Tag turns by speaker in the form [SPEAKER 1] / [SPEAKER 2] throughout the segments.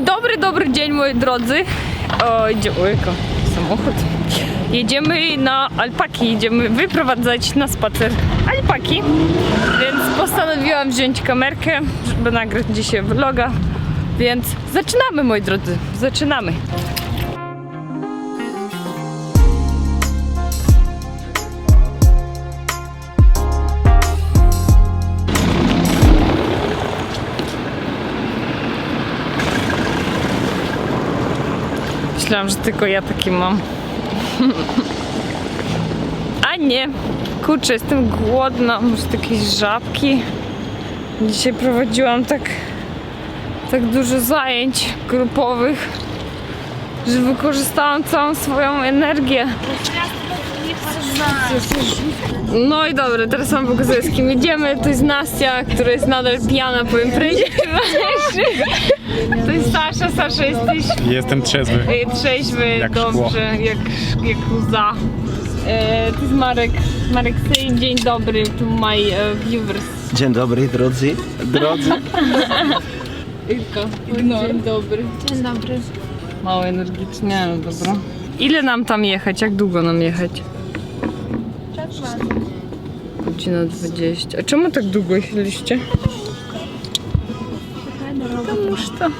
[SPEAKER 1] Dobry, dobry dzień moi drodzy. O, idzie, ojka, samochód. Jedziemy na alpaki, idziemy wyprowadzać na spacer alpaki. Więc postanowiłam wziąć kamerkę, żeby nagrać dzisiaj vloga. Więc zaczynamy moi drodzy, zaczynamy. Myślałam, że tylko ja taki mam. A nie. Kurczę, jestem głodna. Może jakieś żabki. Dzisiaj prowadziłam tak, tak dużo zajęć grupowych, że wykorzystałam całą swoją energię. No i dobra, teraz wam pokazuję z kim jedziemy. To jest Nastia, która jest nadal pijana po imprezie. To jest Sasza. Sasza, jesteś
[SPEAKER 2] Jestem trzeźwy.
[SPEAKER 1] E, trzeźwy,
[SPEAKER 2] Jak szkło.
[SPEAKER 1] dobrze, jak, jak łza. E, to jest Marek. Marek, say dzień dobry to my e, viewers.
[SPEAKER 3] Dzień dobry drodzy. Drodzy.
[SPEAKER 1] Ilko, dzień dobry.
[SPEAKER 4] Dzień dobry.
[SPEAKER 1] Mało energicznie, no dobra. Ile nam tam jechać? Jak długo nam jechać? Godzina 20. A czemu tak długo siedzieliście? Komuż to?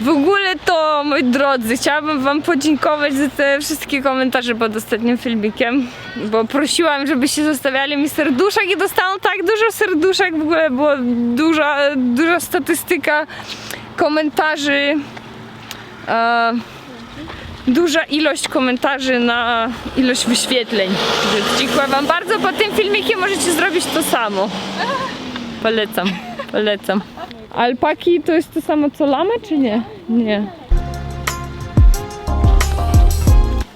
[SPEAKER 1] W ogóle to, moi drodzy, chciałabym wam podziękować za te wszystkie komentarze pod ostatnim filmikiem, bo prosiłam, żebyście zostawiali mi serduszek i dostałam tak dużo serduszek, w ogóle była duża, duża statystyka komentarzy e, duża ilość komentarzy na ilość wyświetleń. Dziękuję wam bardzo, po tym filmikiem możecie zrobić to samo. Polecam, polecam. Alpaki to jest to samo co lamy, czy nie? Nie.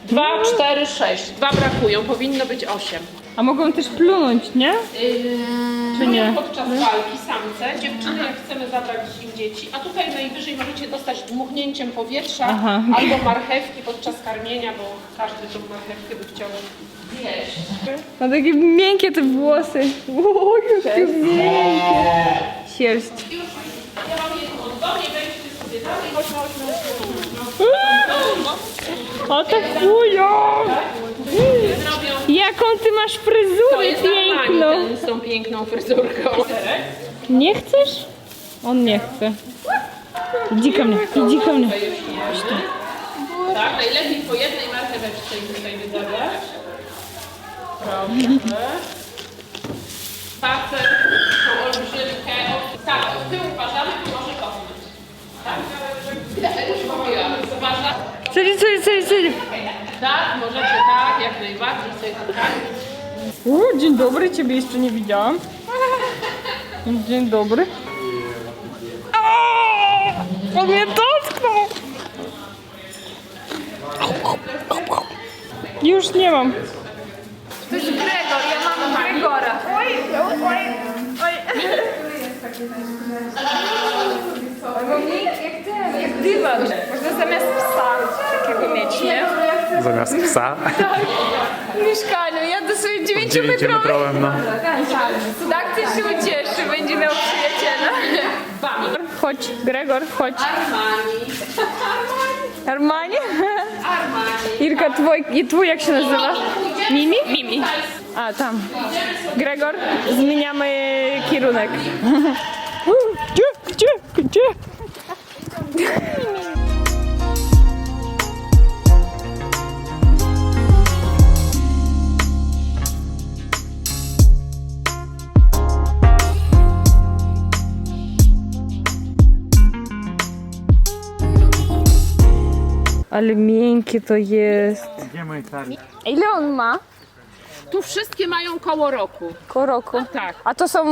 [SPEAKER 5] Dwa, cztery, sześć. Dwa brakują, powinno być osiem.
[SPEAKER 1] A mogą też plunąć, nie? Czy nie?
[SPEAKER 5] Podczas walki samce, dziewczyny jak chcemy zabrać im dzieci, a tutaj najwyżej możecie dostać dmuchnięciem powietrza
[SPEAKER 1] Aha.
[SPEAKER 5] albo marchewki podczas karmienia, bo każdy tą marchewkę by chciał jeść.
[SPEAKER 1] Ma takie miękkie te włosy. O, jakie miękkie. Sierść.
[SPEAKER 5] Ja mam jedno odgonie, wejdźcie sobie dalej, chodź, chodź,
[SPEAKER 1] O tak fujo! Jaką ty masz
[SPEAKER 5] to
[SPEAKER 1] fryzurę
[SPEAKER 5] jest Armani,
[SPEAKER 1] piękną!
[SPEAKER 5] ten z tą piękną fryzurką.
[SPEAKER 1] Nie chcesz? On nie chce. Idź ko mnie, idź ko mnie.
[SPEAKER 5] Tak, najlepiej po jednej marcheweczce im tutaj wydawać. Proszę. Spacer, tą olbrzymkę. Tak, od tyłu uważamy, tu może kopnąć. Tak? Ja już mówiłam. Uważa.
[SPEAKER 1] Celi, celi, celi, celi.
[SPEAKER 5] Tak, możecie tak, jak najbardziej sobie tak.
[SPEAKER 1] O, dzień dobry, ciebie jeszcze nie widziałam. Dzień dobry. O, on mnie dotknął! Już nie mam. To jest Gregor, ja mam Gregora. Oj, oj, oj. Jak ten, jak dywan. Można zamiast psa takiego mieć, nie?
[SPEAKER 2] Zamiast psa.
[SPEAKER 1] W mieszkaniu. Ja do swojej 9 metrowej.
[SPEAKER 2] Dziewięciometrowym, no.
[SPEAKER 1] Tak też się ucieszy, będzie miał przyjaciela. Chodź, Gregor, chodź.
[SPEAKER 5] Armani.
[SPEAKER 1] Armani?
[SPEAKER 5] Armani.
[SPEAKER 1] Irka, twój, i twój jak się nazywa? Mimi? Mimi. A, tam. Gregor, zmieniamy kierunek. Gdzie, gdzie, gdzie? Ale miękkie to jest.
[SPEAKER 2] Gdzie mój Charlie?
[SPEAKER 1] Ile on ma?
[SPEAKER 5] Tu wszystkie mają koło roku.
[SPEAKER 1] Koło roku.
[SPEAKER 5] Tak.
[SPEAKER 1] A to są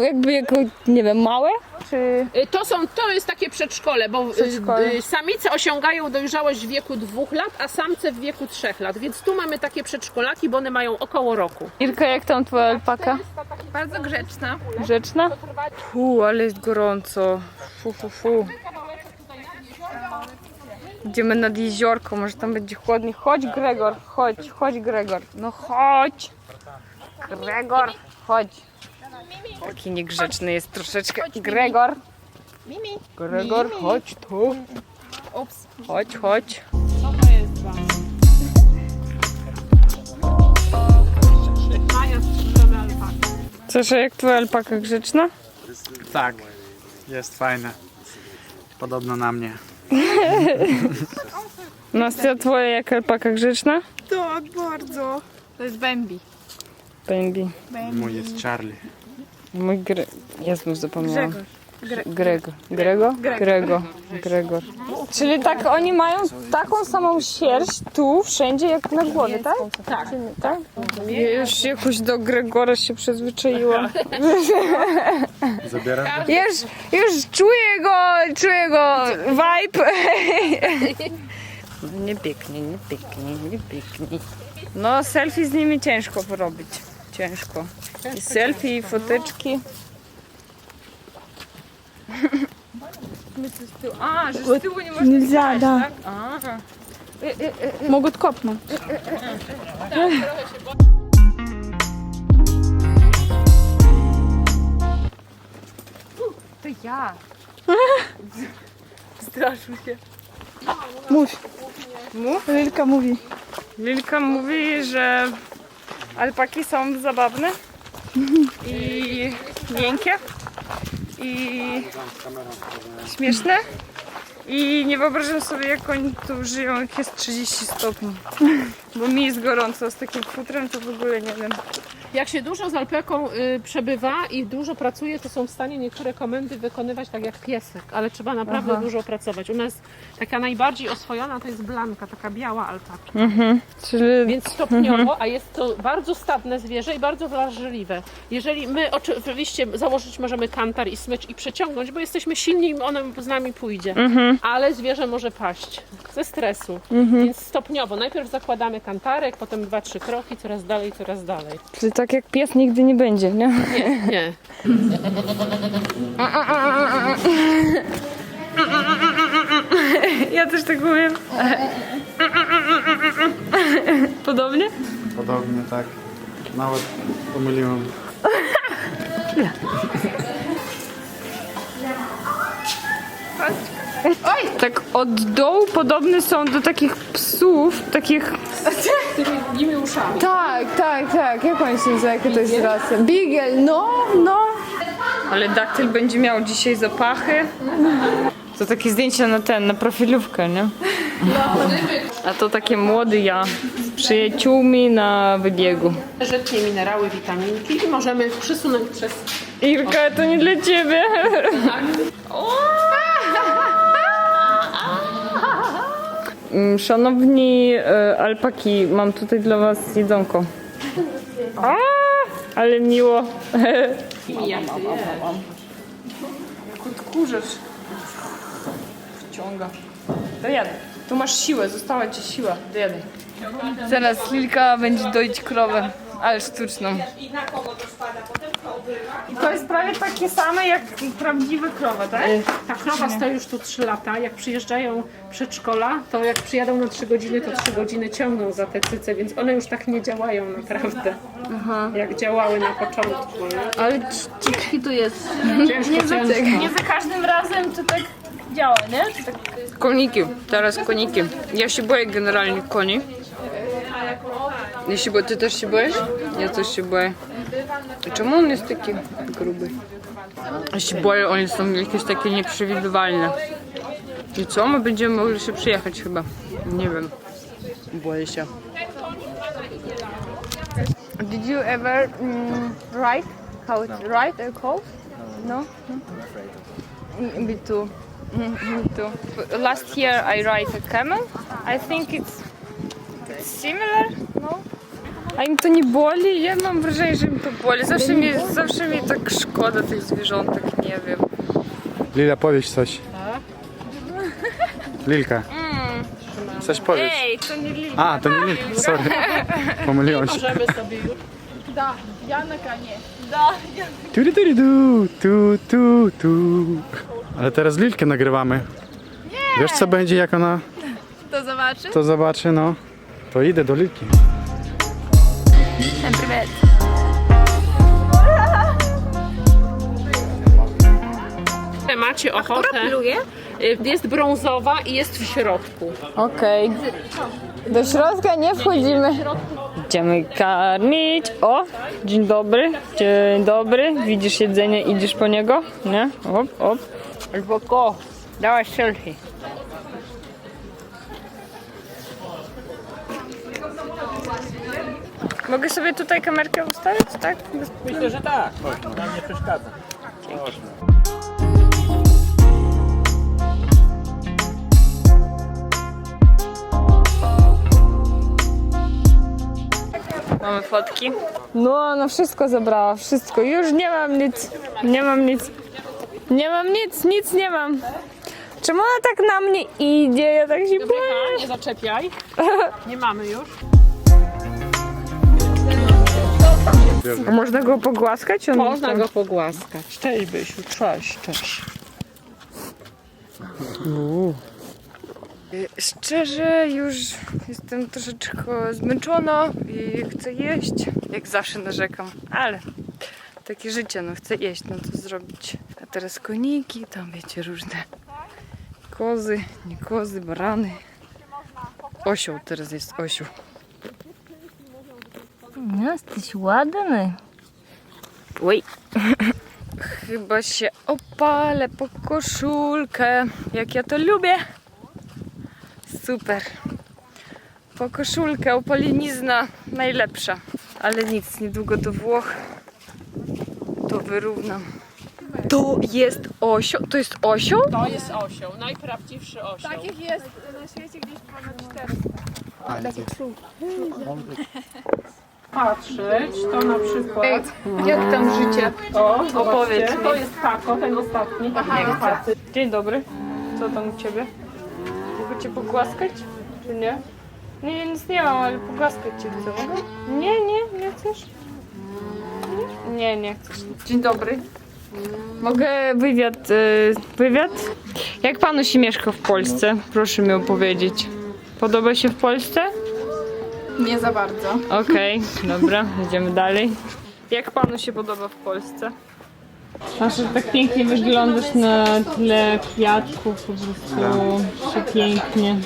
[SPEAKER 1] jakby jako, nie wiem, małe? Czy...
[SPEAKER 5] Y, To są, to jest takie przedszkole, bo y,
[SPEAKER 1] Przedszkole.
[SPEAKER 5] y, samice osiągają dojrzałość w wieku dwóch lat, a samce w wieku trzech lat. Więc tu mamy takie przedszkolaki, bo one mają około roku.
[SPEAKER 1] Irka, jak tam twoja alpaka?
[SPEAKER 4] Bardzo grzeczna.
[SPEAKER 1] Grzeczna? Fu, ale jest gorąco. Fu, fu, fu. Idziemy nad jeziorko, może tam będzie chłodniej. Chodź Gregor, chodź, chodź Gregor. No chodź. Gregor, Chodź. Taki niegrzeczny jest troszeczkę. Gregor.
[SPEAKER 4] Mimi.
[SPEAKER 1] Gregor, chodź tu.
[SPEAKER 4] Ups.
[SPEAKER 1] Chodź, chodź. Sasza, jak twoja alpaka grzeczna?
[SPEAKER 2] Tak, jest fajne. Podobno na mnie.
[SPEAKER 1] Nastia, twoja jak alpaka grzeczna?
[SPEAKER 4] Tak, bardzo. To jest Bambi.
[SPEAKER 1] Bambi.
[SPEAKER 2] Mój jest Charlie.
[SPEAKER 1] Mój Gre... Ja znów zapomniałam. Grego. Grego? Grego. Gregor. Czyli tak oni mają taką samą sierść tu, wszędzie jak na głowie, tak? Tak. tak? Ja już jakoś do Gregora się przyzwyczaiłam.
[SPEAKER 2] Zabieram?
[SPEAKER 1] Już, już czuję go, czuję go vibe. Nie pięknie, nie pięknie, nie pięknie. No selfie z nimi ciężko porobić. Ciężko. I selfie, i foteczki. А, же Вот стылу
[SPEAKER 4] нельзя, да. Могут копнуть.
[SPEAKER 1] Так, короче,
[SPEAKER 4] бо- я. Здравствуйте. муж.
[SPEAKER 1] Mów.
[SPEAKER 4] Lilka mówi.
[SPEAKER 1] Lilka mówi, że alpaki są zabawne i miękkie. I śmieszne. I nie wyobrażam sobie jak oni tu żyją jak jest 30 stopni. Bo mi jest gorąco z takim futrem to w ogóle nie wiem
[SPEAKER 5] Jak się dużo z alpeką y, przebywa i dużo pracuje, to są w stanie niektóre komendy wykonywać tak jak piesek, ale trzeba naprawdę
[SPEAKER 1] Aha.
[SPEAKER 5] dużo pracować. U nas taka najbardziej oswojona to jest blanka, taka biała alpaka.
[SPEAKER 1] czyli
[SPEAKER 5] Więc stopniowo, a jest to bardzo stadne zwierzę i bardzo wrażliwe. Jeżeli my oczywiście założyć możemy kantar i smycz i przeciągnąć, bo jesteśmy silni i ono z nami pójdzie, ale zwierzę może paść ze stresu. Więc stopniowo, najpierw zakładamy kantarek, potem dwa, trzy kroki, coraz dalej, coraz dalej.
[SPEAKER 1] czyli tak jak pies nigdy nie będzie nie?
[SPEAKER 5] Nie, nie.
[SPEAKER 1] ja też tak mówię podobnie?
[SPEAKER 2] Podobnie tak. Nawet pomyliłem.
[SPEAKER 1] Tak od dołu podobne są do takich psów, takich...
[SPEAKER 5] Nimi uszami.
[SPEAKER 1] Tak, tak, tak. Jak on się nazywa, jaka to jest rasa? Beagle, no, no. Ale daktyl będzie miał dzisiaj zapachy. To takie zdjęcia na ten, na profilówkę, nie? A to takie młody ja z przyjaciółmi na wybiegu.
[SPEAKER 5] Rzecznie minerały, witaminki i możemy przysunąć przez
[SPEAKER 1] Irka, to nie dla ciebie. Mm, Szanowni e, alpaki, mam tutaj dla was jedzonko. A, ale miło. Odkurzysz. Wciąga. Dojadę. Tu masz siłę, została ci siła. Dojadę. Zaraz Lilka będzie doić krowę, ale sztuczną. I to jest prawie takie same jak prawdziwe krowy, tak?
[SPEAKER 5] Ta krowa stoi już tu 3 lata. Jak przyjeżdżają przedszkola, to jak przyjadą na 3 godziny, to 3 godziny ciągną za te cyce, więc one już tak nie działają naprawdę. Jak działały na początku. Nie?
[SPEAKER 1] Ale ciczki tu jest.
[SPEAKER 5] Ciężko,
[SPEAKER 1] Nie za,
[SPEAKER 5] ciężko.
[SPEAKER 1] nie za każdym razem to tak działa, nie? Tak. Koniki, teraz koniki. Ja się boję generalnie koni. Ja się boję, ty też się boisz? Ja też się boję. A Czemu on jest taki gruby? Ja się boję, oni są jakieś takie nieprzewidywalne. I co? My będziemy mogli się przyjechać chyba. Nie wiem. Boję się. Did you ever mm, ride? How it ride a cow? No? no? Me too. Mm, Me too. Last year I ride a camel. I think it's, it's similar, no? A im to nie boli? Ja mam wrażenie, że im to boli. Zawsze mi, zawsze mi tak szkoda tych zwierzątek, nie wiem.
[SPEAKER 2] Lila, powiedz coś. Lilka. Mm. Coś powiedz.
[SPEAKER 1] Ej, to nie Lilka.
[SPEAKER 2] A, to nie Lilka, sorry. Pomyliłam się.
[SPEAKER 5] Możemy sobie już.
[SPEAKER 4] Da, Janka nie. Da,
[SPEAKER 2] Tury, tury, du, tu, tu, tu. Ale teraz Lilkę nagrywamy. Nie. Wiesz co będzie, jak ona
[SPEAKER 4] to zobaczy?
[SPEAKER 2] to zobaczy, no. To idę do Lilki
[SPEAKER 5] nawet. Macie ochotę. Y, jest brązowa i jest w środku.
[SPEAKER 1] Okej. Do środka nie wchodzimy. Idziemy karmić. O, dzień dobry. Dzień dobry. Widzisz jedzenie, idziesz po niego? Nie? Op, op. Albo ko. Dałaś selfie. Mogę sobie tutaj kamerkę ustawić, tak? Bez-
[SPEAKER 3] Myślę, że tak. Nam nie przeszkadza.
[SPEAKER 1] Mamy fotki. No, ona wszystko zabrała, wszystko. Już nie mam nic. Nie mam nic. Nie mam nic, nic nie mam. Czemu ona tak na mnie idzie? Ja tak się boję.
[SPEAKER 5] Nie zaczepiaj. Nie mamy już.
[SPEAKER 1] A można go pogłaskać? On
[SPEAKER 5] Można go pogłaskać. Cześć Bysiu, cześć, cześć.
[SPEAKER 1] Szczerze, już jestem troszeczkę zmęczona i chcę jeść. Jak zawsze narzekam, ale takie życie, no chcę jeść, no co zrobić. A teraz koniki, tam wiecie, różne kozy, nie kozy, barany. Osioł, teraz jest osioł. Jesteś ładny. Oj. Chyba się opalę po koszulkę, jak ja to lubię. Super. Po koszulkę, opalenizna najlepsza. Ale nic, niedługo do Włoch. To wyrównam. To jest osioł? To jest osioł?
[SPEAKER 5] To jest osioł, najprawdziwszy osioł.
[SPEAKER 4] Takich jest na świecie gdzieś ponad 400.
[SPEAKER 5] Patrzeć, to na przykład.
[SPEAKER 4] Jak tam życie?
[SPEAKER 5] O, zobaczcie,
[SPEAKER 1] Opowiedz mi.
[SPEAKER 5] to jest tako, ten ostatni. Taki.
[SPEAKER 1] Dzień dobry. Co tam u ciebie? Mogę cię pogłaskać? Czy nie? Nie, ja nic nie mam, ale pogłaskać cię chcę. Mogę? Nie, nie, nie chcesz? Nie, nie, nie chcesz. Dzień dobry. Mogę wywiad, y, wywiad? Jak panu się mieszka w Polsce? Proszę mi opowiedzieć. Podoba się w Polsce?
[SPEAKER 4] Nie za bardzo.
[SPEAKER 1] Okej, dobra, idziemy dalej. Jak panu się podoba w Polsce? Masz tak pięknie wyglądasz na tle kwiatków, po prostu pięknie.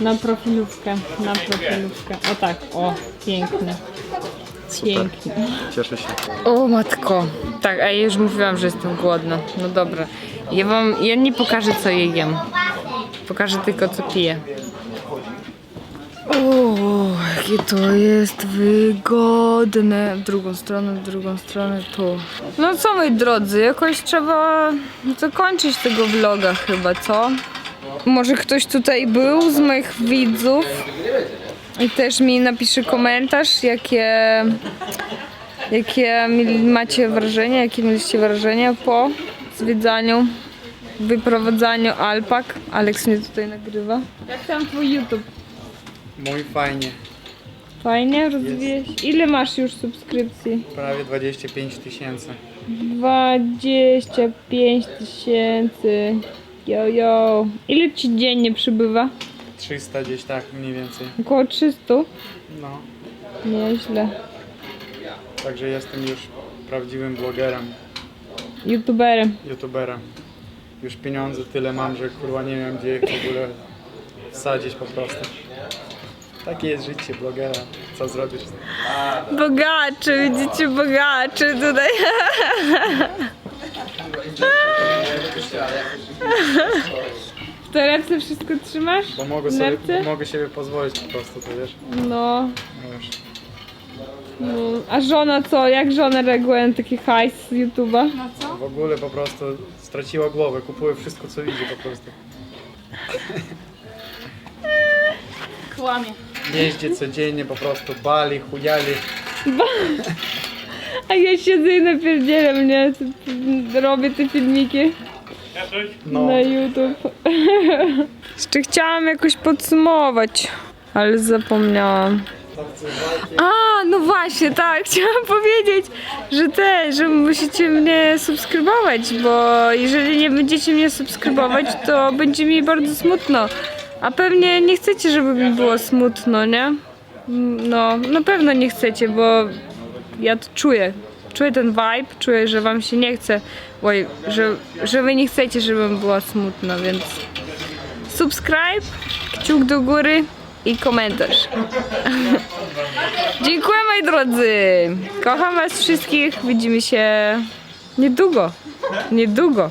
[SPEAKER 1] Na profilówkę, na profilówkę. O tak, o, pięknie. Pięknie.
[SPEAKER 2] Cieszę się.
[SPEAKER 1] O matko. Tak, a ja już mówiłam, że jestem głodna. No dobra. Ja wam, ja nie pokażę co je jem. Pokażę tylko co piję. O, jakie to jest wygodne. W drugą stronę, w drugą stronę, tu. No co moi drodzy, jakoś trzeba zakończyć tego vloga chyba, co? Może ktoś tutaj był z moich widzów i też mi napisze komentarz, jakie Jakie macie wrażenia, jakie mieliście wrażenia po zwiedzaniu, wyprowadzaniu alpak? Aleks mnie tutaj nagrywa. Jak tam twój YouTube?
[SPEAKER 2] Mój fajnie.
[SPEAKER 1] Fajnie rozwijesz? Ile masz już subskrypcji?
[SPEAKER 2] Prawie 25 tysięcy.
[SPEAKER 1] 25 tysięcy. Yo, yo. Ile ci dziennie przybywa?
[SPEAKER 2] 300 gdzieś tak mniej więcej.
[SPEAKER 1] Około 300?
[SPEAKER 2] No.
[SPEAKER 1] Nieźle.
[SPEAKER 2] Także jestem już prawdziwym blogerem,
[SPEAKER 1] YouTuberem.
[SPEAKER 2] youtuberem. Już pieniądze tyle mam, że kurwa nie wiem gdzie ich w ogóle wsadzić po prostu. Takie jest życie blogera. Co zrobisz?
[SPEAKER 1] Bogaczy, widzicie bogaczy tutaj. W torebce wszystko trzymasz?
[SPEAKER 2] Bo mogę
[SPEAKER 1] W
[SPEAKER 2] sobie, mogę sobie pozwolić po prostu, to wiesz.
[SPEAKER 1] No,
[SPEAKER 2] No już.
[SPEAKER 1] no. A żona co? Jak żona reaguje na taki hajs z YouTube'a?
[SPEAKER 2] W ogóle po prostu straciła głowę, kupuje wszystko co widzi po prostu.
[SPEAKER 4] Kłamie.
[SPEAKER 2] Jeździ codziennie po prostu, bali, chujali.
[SPEAKER 1] A ja siedzę i napierdzielam, nie? Robię te filmiki
[SPEAKER 2] No,
[SPEAKER 1] na YouTube. Jeszcze chciałam jakoś podsumować, ale zapomniałam. A, no właśnie, tak, chciałam powiedzieć, że te, że musicie mnie subskrybować, bo jeżeli nie będziecie mnie subskrybować, to będzie mi bardzo smutno. A pewnie nie chcecie, żeby mi było smutno, nie? No, na pewno nie chcecie, bo ja to czuję. czuję ten vibe, czuję, że wam się nie chce, oj, że, że wy nie chcecie, żebym była smutna, więc subscribe, kciuk do góry i komentarz. Dziękuję moi drodzy. Kocham was wszystkich. Widzimy się niedługo. Niedługo.